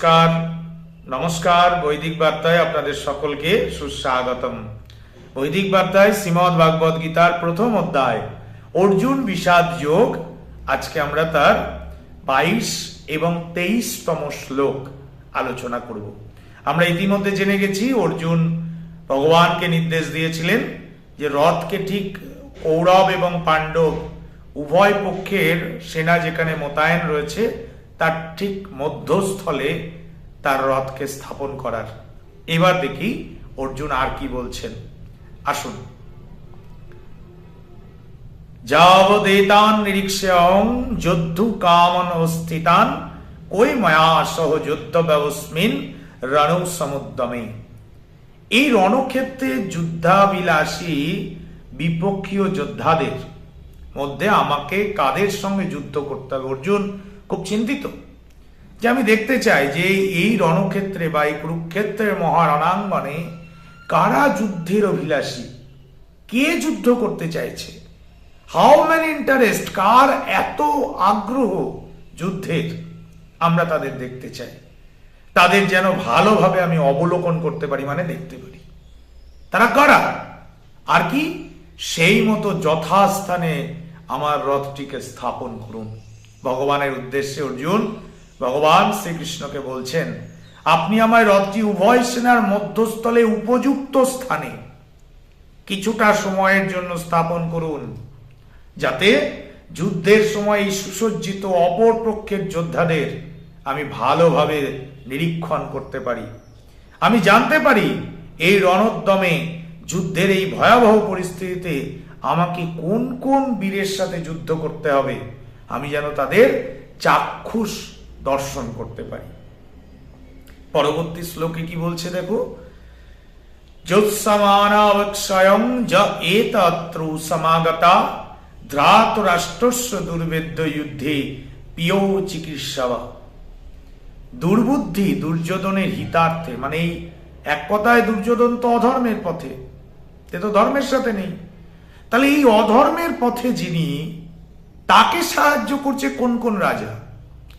নমস্কার নমস্কার বৈদিক বার্তায় আপনাদের সকলকে সুস্বাগতম। বৈদিক বার্তায় শ্রীমদ ভাগবত গীতার প্রথম অধ্যায়, অর্জুন বিষাদ যোগ, আজকে আমরা তার বাইশ এবং তেইশতম শ্লোক আলোচনা করব। আমরা ইতিমধ্যে জেনে গেছি, অর্জুন ভগবানকে নির্দেশ দিয়েছিলেন যে রথকে ঠিক কৌরব এবং পাণ্ডব উভয় পক্ষের সেনা যেখানে মোতায়েন রয়েছে তার ঠিক মধ্যস্থলে তার রথকে স্থাপন করার। এবার দেখি অর্জুন আর কি বলছেন। আসুন। যাবদেতান নিরীক্ষ্যং যুদ্ধু কামন অস্থিতান, কই ময়া সহ যুদ্ধ ব্যবস্মিন রণ সমুদ্যমে এই রণক্ষেত্রে যুদ্ধাবিলাসী বিপক্ষীয় যোদ্ধাদের মধ্যে আমাকে কাদের সঙ্গে যুদ্ধ করতে হবে? অর্জুন খুব চিন্তিত। যে আমি দেখতে চাই যে এই রণক্ষেত্রে বা এই কুরুক্ষেত্রের মহারণাঙ্গনে কারা যুদ্ধের অভিলাষী? কে যুদ্ধ করতে চাইছে? হাউ ম্যান ইন্টারেস্ট কার এত আগ্রহ যুদ্ধের? আমরা তাদের দেখতে চাই। তাদের যেন ভালোভাবে আমি অবলোকন করতে পারি মানে দেখতে পারি। তারা কারা? আর কি? সেই মতো যথাস্থানে আমার রথটিকে স্থাপন করুন। ভগবানের উদ্দেশ্যে অর্জুন, ভগবান শ্রীকৃষ্ণকে বলছেন, আপনি আমার রথটি উভয় সেনার মধ্যস্থলে উপযুক্ত স্থানে কিছুটা সময়ের জন্য স্থাপন করুন, যাতে যুদ্ধের সময় এই সুসজ্জিত অপর পক্ষের যোদ্ধাদের আমি ভালোভাবে নিরীক্ষণ করতে পারি। আমি জানতে পারি এই রণোদ্যমে যুদ্ধের এই ভয়াবহ পরিস্থিতিতে আমাকে কোন কোন বীরের সাথে যুদ্ধ করতে হবে। আমি যেন তাদের চাক্ষুষ দর্শন করতে পারি। পরবর্তী শ্লোকে কি বলছে দেখো? যোৎসমানাবক্ষয়ং য এতত্রু সমাগতা ধ্রাতরাষ্ট্রস্য দুর্বেদ্য যুদ্ধে পিয় চিকিৎসাবা। দুর্বুদ্ধি দুর্যোধনের হিতার্থে মানে এই এক কথায় দুর্যোধন তো অধর্মের পথে, এ তো ধর্মের সাথে নেই। তাহলে এই অধর্মের পথে যিনি তাকে সাহায্য করছে কোন কোন রাজা?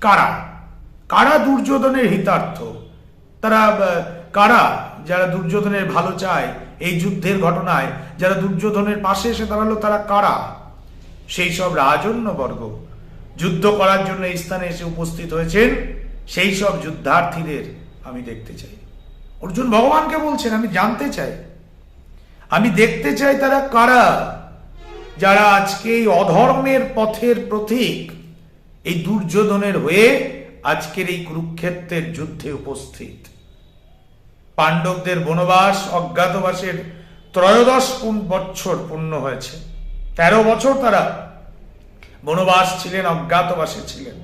কারা? কারা দুর্যোধনের হিতার্থ? তারা কারা যারা দুর্যোধনের ভালো চায় এই যুদ্ধের ঘটনায়? যারা দুর্যোধনের পাশে এসে দাঁড়াল, তারা কারা? সেই সব রাজন্য বর্গ যুদ্ধ করার জন্য এই স্থানে এসে উপস্থিত হয়েছেন। সেই সব যুদ্ধার্থীদের আমি দেখতে চাই। অর্জুন ভগবানকে বলছেন, আমি জানতে চাই। আমি দেখতে চাই তারা কারা? যারা আজকে এই অধর্মের পথের প্রতীক, এই দুর্যোধনের হয়ে আজকের এই কুরুক্ষেত্রের যুদ্ধে উপস্থিত। পাণ্ডবদের বনবাস, অজ্ঞাতবাসের ত্রয়োদশ বৎসর পূর্ণ হয়েছে। তেরো বছর তারা বনবাস ছিলেন, অজ্ঞাতবাসে ছিলেন।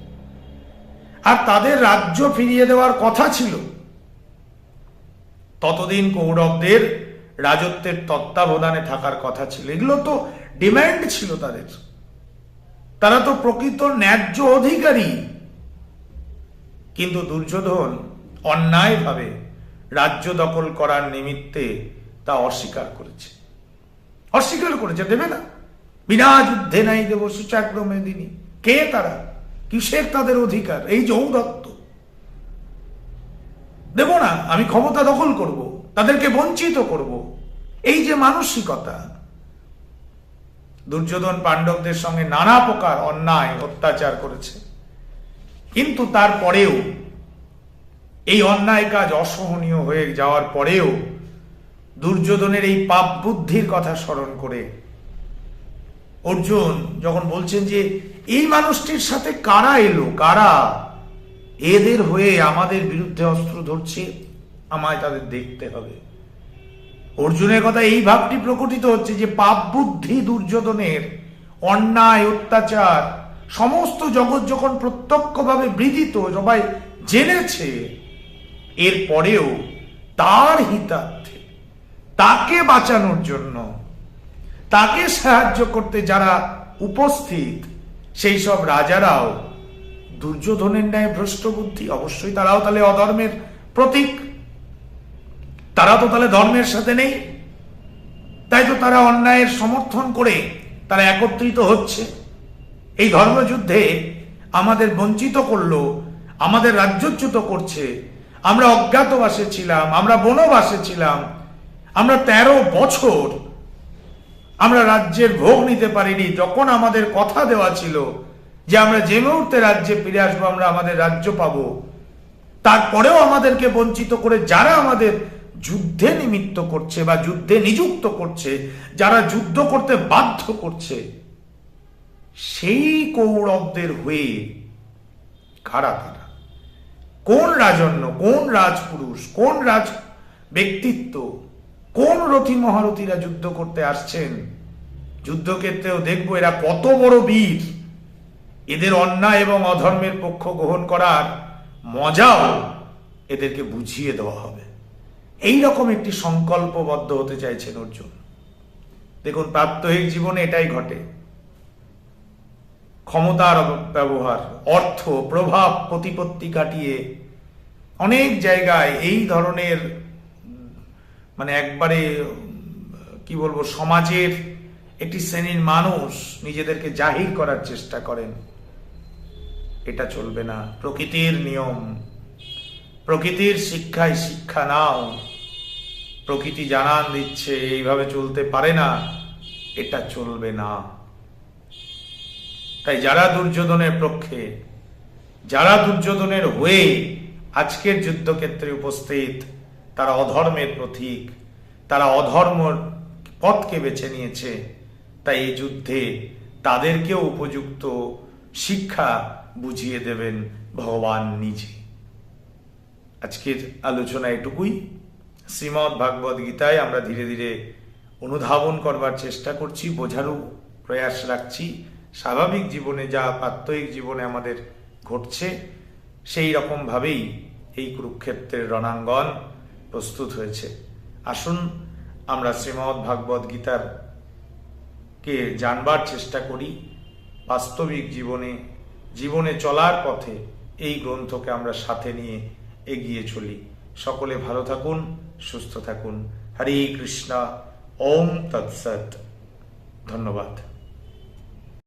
আর তাদের রাজ্য ফিরিয়ে দেওয়ার কথা ছিল। ততদিন কৌরবদের রাজত্বের তত্ত্বাবধানে থাকার কথা ছিল। এগুলো তো ডিম্যান্ড ছিল তাদের। তারা তো প্রকৃত ন্যায্য অধিকারী। কিন্তু দুর্যোধন অন্যায়ভাবে রাজ্য দখল করার নিমিত্তে তা অস্বীকার করেছে। অস্বীকার করেছে, দেবে না। বিনা যুদ্ধে নাই দেব সুচাগ্রমে দিনী কে তারা? কিসের তাদের অধিকার? এই যে ঔদত্ত দেব না, আমি ক্ষমতা দখল করব, তাদেরকে বঞ্চিত করব। এই যে মানসিকতা দুর্যোধন পাণ্ডবদের সঙ্গে নানা প্রকার অন্যায়, অত্যাচার করেছে। কিন্তু তারপরেও এই অন্যায় কাজ অসহনীয় হয়ে যাওয়ার পরেও দুর্যোধনের এই পাপ বুদ্ধির কথা স্মরণ করে অর্জুন যখন বলছেন যে, এই মানুষটির সাথে কারা এলো? কারা? এদের হয়ে আমাদের বিরুদ্ধে অস্ত্র ধরছে, আমায় তাদের দেখতে হবে। অর্জুনের কথা এই ভাবটি প্রকটিত হচ্ছে যে পাপ বুদ্ধি দুর্যোধনের, অন্যায়, অত্যাচার, সমস্ত জগৎ যখন প্রত্যক্ষভাবে বৃদিত সবাই জেনেছে, এর পরেও তার হিতার্থে, তাকে বাঁচানোর জন্য, তাকে সাহায্য করতে যারা উপস্থিত, সেই সব রাজারাও দুর্যোধনের ন্যায় ভ্রষ্ট বুদ্ধি অবশ্যই তারাও তাহলে অধর্মের প্রতীক। তারা তো তাহলে ধর্মের সাথে নেই। তাই তো তারা অন্যায়ের সমর্থন করে তারা একত্রিত হচ্ছে। এই ধর্মযুদ্ধে আমাদের বঞ্চিত করল, আমাদের রাজ্যচ্যুত করছে। আমরা অজ্ঞাতবাসে ছিলাম, আমরা বনবাসে ছিলাম। আমরা তেরো বছর আমরা রাজ্যের ভোগ নিতে পারিনি। যখন আমাদের কথা দেওয়া ছিল যে আমরা যে মুহূর্তে রাজ্যে ফিরে আসব, আমরা আমাদের রাজ্য পাবো। তারপরেও আমাদেরকে বঞ্চিত করে যারা আমাদের যুদ্ধে নিমিত্ত করছে বা যুদ্ধে নিযুক্ত করছে, যারা যুদ্ধ করতে বাধ্য করছে, সেই কৌরবদের হয়ে কারা তারা? কোন রাজন্য, কোন রাজপুরুষ, কোন রাজ ব্যক্তিত্ব, কোন রথী মহারথীরা যুদ্ধ করতে আসছেন? যুদ্ধক্ষেত্রেও দেখব এরা কত বড় বীর। এদের অন্যায় এবং অধর্মের পক্ষ গ্রহণ করার মজাও এদেরকে বুঝিয়ে দেওয়া হবে। এই রকম একটি সংকল্পবদ্ধ হতে চাইছেন অর্জুন। দেখুন, প্রাত্যহিক জীবনে এটাই ঘটে। ক্ষমতার ব্যবহার অর্থ, প্রভাব, প্রতিপত্তি কাটিয়ে অনেক জায়গায় এই ধরনের মানে একবারে, কি বলব, সমাজের একটি শ্রেণির মানুষ নিজেদেরকে জাহির করার চেষ্টা করেন। এটা চলবে না। প্রকৃতির নিয়ম প্রকৃতির শিক্ষায় শিক্ষা নাও। প্রকৃতি জানান দিচ্ছে, এইভাবে চলতে পারে না, এটা চলবে না। তাই যারা দুর্যোধনের পক্ষে, যারা দুর্যোধনের হয়ে আজকের যুদ্ধক্ষেত্রে উপস্থিত, তারা অধর্মের প্রতীক, তারা অধর্ম পথকে বেছে নিয়েছে, তাই এই যুদ্ধে তাদেরকেও উপযুক্ত শিক্ষা বুঝিয়ে দেবেন ভগবান নিজে। আজকের আলোচনা এটুকুই। শ্রীমৎ ভাগবত গীতায় আমরা ধীরে ধীরে অনুধাবন করবার চেষ্টা করছি, বোঝারও প্রয়াস রাখছি। স্বাভাবিক জীবনে যা প্রাত্যহিক জীবনে আমাদের ঘটছে, সেই রকমভাবেই এই কুরুক্ষেত্রের রণাঙ্গন প্রস্তুত হয়েছে। আসুন, আমরা শ্রীমৎ ভাগবত গীতার কে জানবার চেষ্টা করি, বাস্তবিক জীবনে জীবনে চলার পথে এই গ্রন্থকে আমরা সাথে নিয়ে এগিয়ে চলি। সকলে ভালো থাকুন সুস্থ থাকুন। হরে কৃষ্ণা ওম তৎসৎ। ধন্যবাদ।